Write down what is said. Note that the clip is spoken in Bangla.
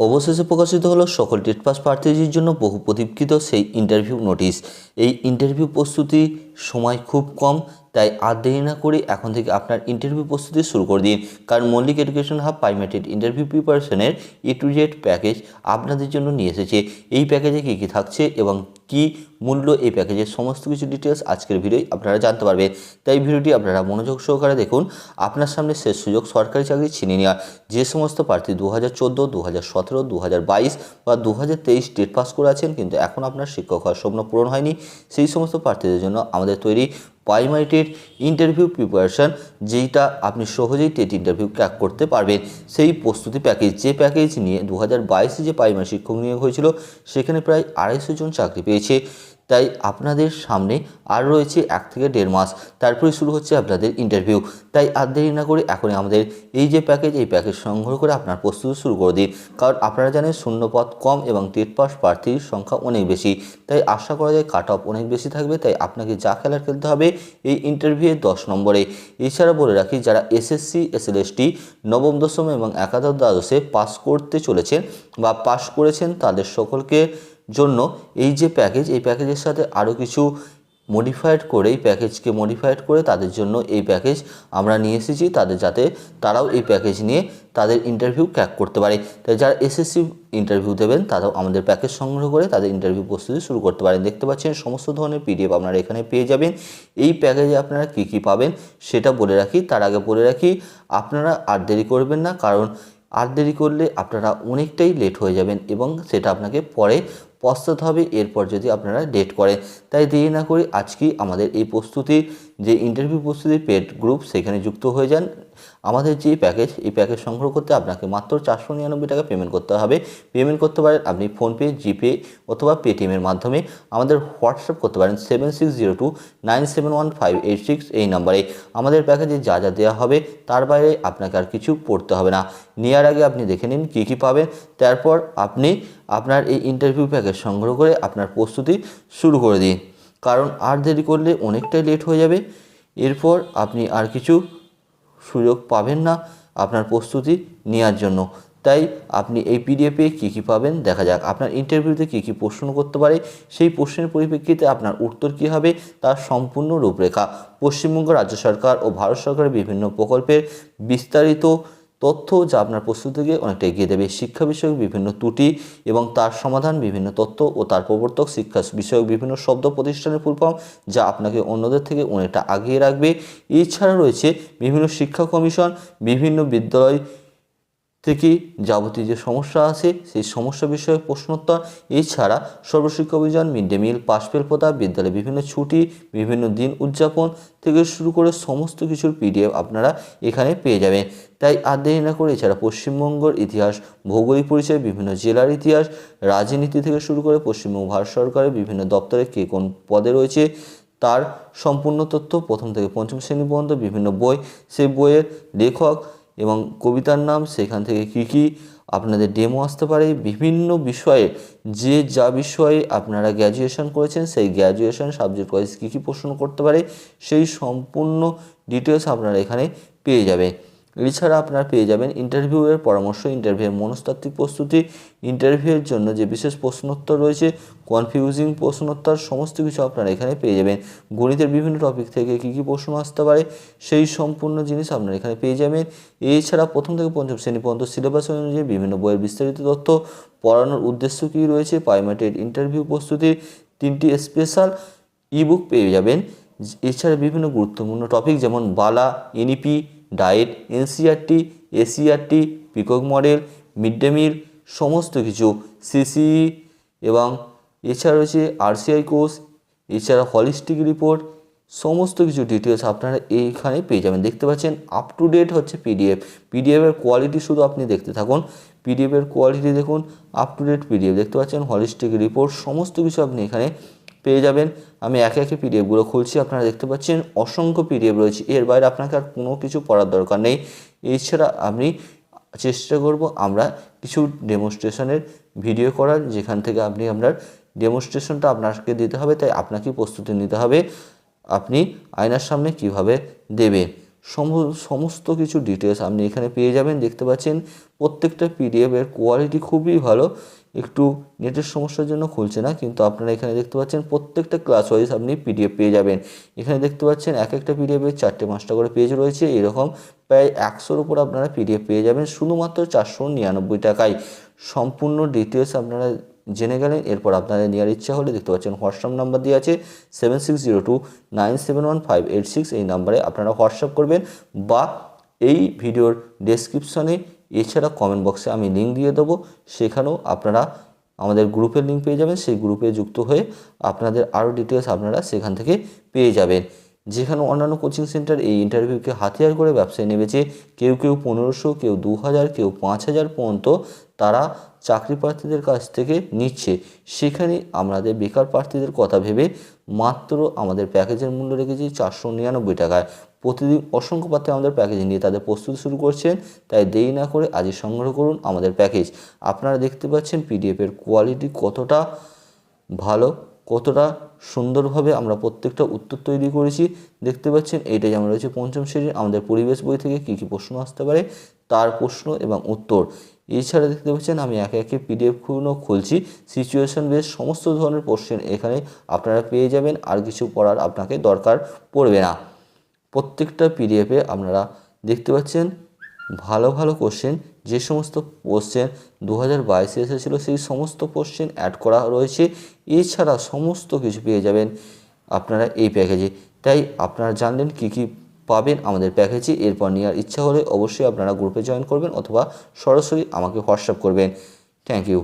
অবশেষে প্রকাশিত হলো সকল টেট পাস প্রার্থীদের জন্য বহু প্রতীক্ষিত সেই ইন্টারভিউ নোটিশ এই ইন্টারভিউ প্রস্তুতি সময় খুব কম, তাই আর দেরি না করে এখন থেকে আপনার ইন্টারভিউ প্রস্তুতি শুরু করে দিন। কারণ মল্লিক এডুকেশন হাব প্রাইমেটেড ইন্টারভিউ প্রিপারেশনের এ টু জেড প্যাকেজ আপনাদের জন্য নিয়ে এসেছে। এই প্যাকেজে কী কী থাকছে এবং কি মূল্য এই প্যাকেজের সমস্ত কিছু ডিটেলস আজকের ভিডিওয় আপনারা জানতে পারবেন। তাই ভিডিওটি আপনারা মনোযোগ সহকারে দেখুন। আপনার সামনে শেষ সুযোগ সরকারি চাকরি ছিনিয়ে নেওয়ার যে সমস্ত প্রার্থী দু হাজার চোদ্দ দু হাজার সতেরো দু হাজার বাইশ বা দু হাজার তেইশ ডেট পাস করে আছেন, কিন্তু এখন আপনার শিক্ষক হওয়ার স্বপ্ন পূরণ হয়নি, সেই সমস্ত প্রার্থীদের জন্য আমাদের তৈরি প্রাইমারিটির ইন্টারভিউ প্রিপারেশান যেইটা আপনি সহজেই টেট ইন্টারভিউ ক্যাক করতে পারবেন। সেই প্রস্তুতি প্যাকেজ যে প্যাকেজ নিয়ে দু হাজার যে প্রাইমারি শিক্ষক নিয়োগ হয়েছিল, সেখানে প্রায় আড়াইশো জন চাকরি পেয়েছে। তাই আপনাদের সামনে আর রয়েছে এক থেকে দেড় মাস। তারপরে শুরু হচ্ছে আপনাদের ইন্টারভিউ তাই আর দেরি না করে এখনই আমাদের এই যে প্যাকেজ এই প্যাকেজ সংগ্রহ করে আপনার প্রস্তুতি শুরু করে দিন। কারণ আপনারা জানেন শূন্যপদ কম এবং টেট পাস প্রার্থীর সংখ্যা অনেক বেশি। তাই আশা করা যায় কাট অফ অনেক বেশি থাকবে। তাই আপনাকে যা খেলার খেলতে হবে এই ইন্টারভিউয়ে দশ নম্বরে। এছাড়া বলে রাখি, যারা এসএসসি এসএলএসটি নবম, দশম এবং একাদশ দ্বাদশে পাস করতে চলেছেন বা পাস করেছেন, তাদের সকলকে জন্য এই যে প্যাকেজ এই প্যাকেজের সাথে আরও কিছু মডিফাইড করে, এই প্যাকেজকে মডিফাইড করে তাদের জন্য এই প্যাকেজ আমরা নিয়ে এসেছি। তাদের যাতে তারাও এই প্যাকেজ নিয়ে তাদের ইন্টারভিউ ক্র্যাক করতে পারে। তাই যারা এসএসসি ইন্টারভিউ দেবেন, তারাও আমাদের প্যাকেজ সংগ্রহ করে তাদের ইন্টারভিউ প্রস্তুতি শুরু করতে পারেন। দেখতে পাচ্ছেন সমস্ত ধরনের পিডিএফ আপনারা এখানে পেয়ে যাবেন। এই প্যাকেজে আপনারা কী কী পাবেন সেটা বলে রাখি। তার আগে বলে রাখি, আপনারা আর দেরি করবেন না, কারণ আর দেরি করলে আপনারা অনেকটাই লেট হয়ে যাবেন এবং সেটা আপনাকে পরে পশ্চাতে হবে এরপর যদি আপনারা ডেট করেন তাই দেরি না করে আজকেই আমাদের এই প্রস্তুতির যে ইন্টারভিউ প্রস্তুতির পেড গ্রুপ সেখানে যুক্ত হয়ে যান। আমাদের যে প্যাকেজ এই প্যাকেজ সংগ্রহ করতে আপনাকে মাত্র চারশো নিরানব্বই টাকা পেমেন্ট করতে হবে। পেমেন্ট করতে পারেন আপনি ফোনপে জিপে অথবা পেটিএমের মাধ্যমে। আমাদের হোয়াটসঅ্যাপ করতে পারেন seven six zero two nine seven one five eight six এই নাম্বারে আমাদের প্যাকেজে যা যা দেওয়া হবে, তার বাইরে আপনাকে আর কিছু পড়তে হবে না। নেওয়ার আগে আপনি দেখে নিন কী কী পাবেন। তারপর আপনি আপনার এই ইন্টারভিউ প্যাকেজ সংগ্রহ করে আপনার প্রস্তুতি শুরু করে দিন। কারণ আর দেরি করলে অনেকটাই লেট হয়ে যাবে। এরপর আপনি আর কিছু সুযোগ পাবেন না আপনার প্রস্তুতি নেওয়ার জন্য। তাই আপনি এই পিডিএফে কী কী পাবেন দেখা যাক। আপনার ইন্টারভিউতে কী কী প্রশ্ন করতে পারে, সেই প্রশ্নের পরিপ্রেক্ষিতে আপনার উত্তর কী হবে তার সম্পূর্ণ রূপরেখা। পশ্চিমবঙ্গ রাজ্য সরকার ও ভারত সরকারের বিভিন্ন প্রকল্পের বিস্তারিত তথ্য যা আপনার প্রস্তুতিকে অনেকটা এগিয়ে দেবে। শিক্ষা বিষয়ক বিভিন্ন ত্রুটি এবং তার সমাধান, বিভিন্ন তথ্য ও তার প্রবর্তক, শিক্ষা বিষয়ক বিভিন্ন শব্দ প্রতিষ্ঠানের ফুলফর্ম যা আপনাকে অন্যদের থেকে অনেকটা আগিয়ে রাখবে। এছাড়া রয়েছে বিভিন্ন শিক্ষা কমিশন, বিভিন্ন বিদ্যালয় থেকে যাবতীয় যে সমস্যা আছে, সেই সমস্যা বিষয়ক প্রশ্নোত্তর। এছাড়া Sarva Shiksha Abhiyan mid day meal pass fail প্রথা, বিদ্যালয়ে বিভিন্ন ছুটি, বিভিন্ন দিন উদযাপন থেকে শুরু করে সমস্ত কিছুর পিডিএফ আপনারা এখানে পেয়ে যাবেন। তাই আর দেরি না করে এছাড়া পশ্চিমবঙ্গের ইতিহাস, ভৌগোলিক পরিচয়, বিভিন্ন জেলার ইতিহাস, রাজনীতি থেকে শুরু করে পশ্চিমবঙ্গ, ভারত সরকারের বিভিন্ন দপ্তরে কে কোন পদে রয়েছে, তার সম্পূর্ণ তথ্য প্রথম থেকে পঞ্চম শ্রেণি পর্যন্ত বিভিন্ন বই, সেই বইয়ের লেখক এবং কবিতার নাম, সেখান থেকে কি কি আপনাদের ডেমো আসতে পারে, বিভিন্ন বিষয়ে, যে যা বিষয়ে আপনারা গ্র্যাজুয়েশন করেছেন, সেই গ্র্যাজুয়েশান সাবজেক্ট ওয়াইজ কী কী প্রশ্ন করতে পারে, সেই সম্পূর্ণ ডিটেলস আপনারা এখানে পেয়ে যাবেন। এছাড়া আপনারা পেয়ে যাবেন ইন্টারভিউয়ের পরামর্শ ইন্টারভিউয়ের মনস্তাত্ত্বিক প্রস্তুতি ইন্টারভিউয়ের জন্য যে বিশেষ প্রশ্নোত্তর রয়েছে কনফিউজিং প্রশ্নোত্তর, সমস্ত কিছু আপনারা এখানে পেয়ে যাবেন। গণিতের বিভিন্ন টপিক থেকে কী কী প্রশ্ন আসতে পারে, সেই সম্পূর্ণ জিনিস আপনারা এখানে পেয়ে যাবেন। এছাড়া প্রথম থেকে পঞ্চম শ্রেণি পর্যন্ত সিলেবাস অনুযায়ী বিভিন্ন বইয়ের বিস্তারিত তথ্য, পড়ানোর উদ্দেশ্য কী রয়েছে প্রাইমাটেড ইন্টারভিউ প্রস্তুতির তিনটি স্পেশাল ইবুক পেয়ে যাবেন। এছাড়া বিভিন্ন গুরুত্বপূর্ণ টপিক যেমন বালা NEP DIET NCERT SCRT peacock model, mid day meal, সমস্ত কিছু। সিসিই এবং এছাড়া রয়েছে আরসিআই কোর্স, এছাড়া হলিস্টিক রিপোর্ট, সমস্ত কিছু ডিটেলস আপনারা এইখানে পেয়ে যাবেন। দেখতে পাচ্ছেন আপ টু ডেট হচ্ছে পিডিএফ পিডিএফের কোয়ালিটি শুধু আপনি দেখতে থাকুন। পিডিএফের কোয়ালিটি দেখুন আপ টু ডেট পিডিএফ দেখতে পাচ্ছেন, হলিস্টিক রিপোর্ট, সমস্ত কিছু আপনি এখানে পেয়ে যাবেন। আমি একে একে পিডিএফগুলো খুলছি, আপনারা দেখতে পাচ্ছেন অসংখ্য পিডিএফ রয়েছে। এর বাইরে আপনাকে আর কোনো কিছু পড়ার দরকার নেই। এছাড়া আপনি চেষ্টা করব আমরা কিছু ডেমনস্ট্রেশনের ভিডিও করার, যেখান থেকে আপনি আপনার ডেমনস্ট্রেশনটা আপনাকে দিতে হবে, তাই আপনাকে প্রস্তুতি নিতে হবে। আপনি আয়নার সামনে কীভাবে সম- সমস্ত কিছু ডিটেলস আপনি এখানে পেয়ে যাবেন। দেখতে পাচ্ছেন প্রত্যেকটা পিডিএফ এর কোয়ালিটি খুবই ভালো। একটু নেটের সমস্যার জন্য খুলছে না, কিন্তু আপনারা এখানে দেখতে পাচ্ছেন প্রত্যেকটা ক্লাস ওয়াইজ আপনি পিডিএফ পেয়ে যাবেন। এখানে দেখতে পাচ্ছেন এক একটা পিডিএফের চারটে পাঁচটা করে পেজ রয়েছে, এরকম প্রায় একশোর উপর আপনারা পিডিএফ পেয়ে যাবেন, শুধুমাত্র চারশো নিরানব্বই টাকায়। সম্পূর্ণ ডিটেলস আপনারা জেনে গেলেন, এরপর আপনাদের নেওয়ার ইচ্ছা হলে দেখতে পাচ্ছেন হোয়াটসঅ্যাপ নাম্বার দিয়ে আছে seven six zero two nine seven one five eight six এই নাম্বারে আপনারা হোয়াটসঅ্যাপ করবেন বা এই ভিডিওর ডেসক্রিপশনে এছাড়া কমেন্ট বক্সে আমি লিঙ্ক দিয়ে দেবো। সেখানেও আপনারা আমাদের গ্রুপের লিঙ্ক পেয়ে যাবেন। সেই গ্রুপে যুক্ত হয়ে আপনাদের আরও ডিটেলস আপনারা সেখান থেকে পেয়ে যাবেন। যেখানে অন্যান্য কোচিং সেন্টার এই ইন্টারভিউকে হাতিয়ার করে ব্যবসায় নেমেছে। কেউ কেউ পনেরোশো, কেউ দু হাজার কেউ পাঁচ হাজার পর্যন্ত তারা চাকরি প্রার্থীদের কাছ থেকে নিচ্ছে। সেখানে আমাদের বেকার প্রার্থীদের কথা ভেবে মাত্র আমাদের প্যাকেজের মূল্য রেখেছি চারশো নিরানব্বই টাকায়। প্রতিদিন অসংখ্য প্রার্থী আমাদের প্যাকেজ নিয়ে তাদের প্রস্তুতি শুরু করছেন। তাই দেরি না করে আজই সংগ্রহ করুন আমাদের প্যাকেজ। আপনারা দেখতে পাচ্ছেন পিডিএফের কোয়ালিটি কতটা ভালো। কতটা সুন্দরভাবে আমরা প্রত্যেকটা উত্তর তৈরি করেছি, দেখতে পাচ্ছেন এইটা যেমন রয়েছে পঞ্চম শ্রেণির আমাদের পরিবেশ বই থেকে কী কী প্রশ্ন আসতে পারে, তার প্রশ্ন এবং উত্তর। এছাড়া দেখতে পাচ্ছেন আমি একে একে পিডিএফগুলো খুলছি সিচুয়েশন বেস সমস্ত ধরনের কোশ্চেন এখানে আপনারা পেয়ে যাবেন, আর কিছু পড়ার আপনাকে দরকার পড়বে না। প্রত্যেকটা পিডিএফে আপনারা দেখতে পাচ্ছেন ভালো ভালো কোশ্চেন যে সমস্ত কোশ্চেন দু হাজার বাইশে এসেছিল সেই সমস্ত কোশ্চেন অ্যাড করা রয়েছে। এছাড়া সমস্ত কিছু পেয়ে যাবেন আপনারা এই প্যাকেজে তাই আপনারা জানলেন কি কি পাবেন আমাদের প্যাকেজে এরপর নেওয়ার ইচ্ছা হলে অবশ্যই আপনারা গ্রুপে জয়েন করবেন অথবা সরাসরি আমাকে হোয়াটসঅ্যাপ করবেন। Thank you